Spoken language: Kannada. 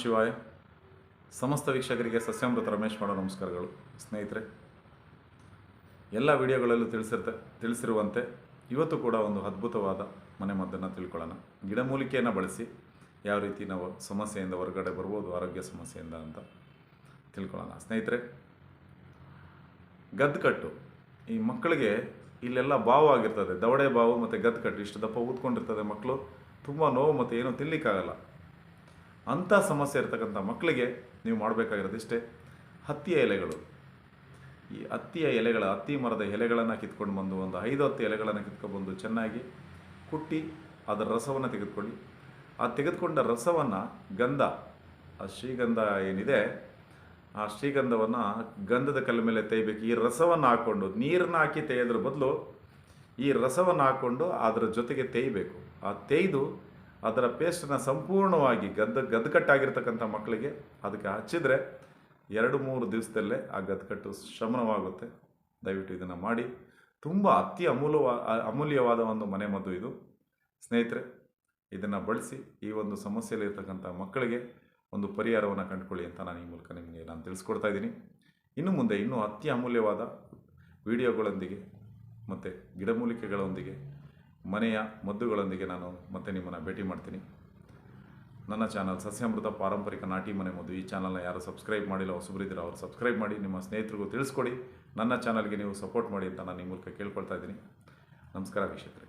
ಶಿವಾಯ. ಸಮಸ್ತ ವೀಕ್ಷಕರಿಗೆ ಸಸ್ಯಾಮೃತ ರಮೇಶ್ ಮಾಡೋ ನಮಸ್ಕಾರಗಳು. ಸ್ನೇಹಿತರೆ, ಎಲ್ಲ ವಿಡಿಯೋಗಳಲ್ಲೂ ತಿಳಿಸಿರ್ತ, ತಿಳಿಸಿರುವಂತೆ ಇವತ್ತು ಕೂಡ ಒಂದು ಅದ್ಭುತವಾದ ಮನೆಮದ್ದನ್ನು ತಿಳ್ಕೊಳ್ಳೋಣ. ಗಿಡಮೂಲಿಕೆಯನ್ನು ಬಳಸಿ ಯಾವ ರೀತಿ ನಾವು ಸಮಸ್ಯೆಯಿಂದ ಹೊರಗಡೆ ಬರ್ಬೋದು, ಆರೋಗ್ಯ ಸಮಸ್ಯೆಯಿಂದ ಅಂತ ತಿಳ್ಕೊಳ್ಳೋಣ. ಸ್ನೇಹಿತರೆ, ಗದ್ಕಟ್ಟು. ಈ ಮಕ್ಕಳಿಗೆ ಇಲ್ಲೆಲ್ಲ ಬಾವು ಆಗಿರ್ತದೆ. ದವಡೆ ಬಾವು ಮತ್ತು ಗದ್ಕಟ್ಟು ಇಷ್ಟು ದಪ್ಪ ಊದ್ಕೊಂಡಿರ್ತದೆ ಮಕ್ಕಳು. ತುಂಬ ನೋವು ಮತ್ತು ಏನೂ ತಿನ್ನಲಿಕ್ಕಾಗಲ್ಲ ಅಂಥ ಸಮಸ್ಯೆ ಇರ್ತಕ್ಕಂಥ ಮಕ್ಕಳಿಗೆ ನೀವು ಮಾಡಬೇಕಾಗಿರೋದಿಷ್ಟೇ ಹತ್ತಿಯ ಎಲೆಗಳು. ಈ ಹತ್ತಿಯ ಎಲೆಗಳ, ಹತ್ತಿ ಮರದ ಎಲೆಗಳನ್ನು ಕಿತ್ಕೊಂಡು ಬಂದು, ಒಂದು ಐದು, ಹತ್ತು ಎಲೆಗಳನ್ನು ಕಿತ್ಕೊಂಡು ಚೆನ್ನಾಗಿ ಕುಟ್ಟಿ ಅದರ ರಸವನ್ನು ತೆಗೆದುಕೊಳ್ಳಿ. ಆ ತೆಗೆದುಕೊಂಡ ರಸವನ್ನು ಗಂಧ, ಆ ಶ್ರೀಗಂಧ ಏನಿದೆ, ಆ ಶ್ರೀಗಂಧವನ್ನು ಗಂಧದ ಕಲ್ಲ ಮೇಲೆ ತೆಗಿಬೇಕು ಈ ರಸವನ್ನು ಹಾಕ್ಕೊಂಡು ನೀರನ್ನು ಹಾಕಿ ತೆಗೆಯೋದ್ರ ಬದಲು ಈ ರಸವನ್ನು ಹಾಕ್ಕೊಂಡು ಅದರ ಜೊತೆಗೆ ತೇಯಬೇಕು. ಆ ತೇಯ್ದು ಅದರ ಪೇಸ್ಟನ್ನು ಸಂಪೂರ್ಣವಾಗಿ ಗದ್ದ, ಗದ್ಕಟ್ಟಾಗಿರ್ತಕ್ಕಂಥ ಮಕ್ಕಳಿಗೆ ಅದಕ್ಕೆ ಹಚ್ಚಿದರೆ ಎರಡು ಮೂರು ದಿವಸದಲ್ಲೇ ಆ ಗದ್ಕಟ್ಟು ಶಮನವಾಗುತ್ತೆ. ದಯವಿಟ್ಟು ಇದನ್ನು ಮಾಡಿ. ತುಂಬ ಅತಿ ಅಮೂಲ್ಯವಾ ಅಮೂಲ್ಯವಾದ ಒಂದು ಮನೆಮದ್ದು ಇದು. ಸ್ನೇಹಿತರೆ, ಇದನ್ನು ಬಳಸಿ ಈ ಒಂದು ಸಮಸ್ಯೆಯಲ್ಲಿ ಇರ್ತಕ್ಕಂಥ ಮಕ್ಕಳಿಗೆ ಒಂದು ಪರಿಹಾರವನ್ನು ಕಂಡುಕೊಳ್ಳಿ ಅಂತ ನಾನು ಈ ಮೂಲಕ ನಿಮಗೆ ನಾನು ತಿಳಿಸ್ಕೊಡ್ತಾ ಇದ್ದೀನಿ. ಇನ್ನು ಮುಂದೆ ಇನ್ನೂ ಅತಿ ಅಮೂಲ್ಯವಾದ ವಿಡಿಯೋಗಳೊಂದಿಗೆ ಮತ್ತು ಗಿಡಮೂಲಿಕೆಗಳೊಂದಿಗೆ ಮನೆಯ ಮದ್ದುಗಳೊಂದಿಗೆ ನಾನು ಮತ್ತೆ ನಿಮ್ಮನ್ನು ಭೇಟಿ ಮಾಡ್ತೀನಿ. ನನ್ನ ಚಾನಲ್ ಸಸ್ಯಾಮೃತ ಪಾರಂಪರಿಕ ನಾಟಿ ಮನೆ ಮದ್ದು ಈ ಚಾನಲ್ನ ಯಾರು ಸಬ್ಸ್ಕ್ರೈಬ್ ಮಾಡಿಲ್ಲ ಹೊಸಬರಿದ್ದೀರ ಅವರು ಸಬ್ಸ್ಕ್ರೈಬ್ ಮಾಡಿ, ನಿಮ್ಮ ಸ್ನೇಹಿತರಿಗೂ ತಿಳಿಸ್ಕೊಡಿ. ನನ್ನ ಚಾನಲ್ಗೆ ನೀವು ಸಪೋರ್ಟ್ ಮಾಡಿ ಅಂತ ನಾನು ನಿಮ್ಮ ಮೂಲಕ ಕೇಳ್ಕೊಳ್ತಾ ಇದ್ದೀನಿ. ನಮಸ್ಕಾರ ವೀಕ್ಷಕರೇ.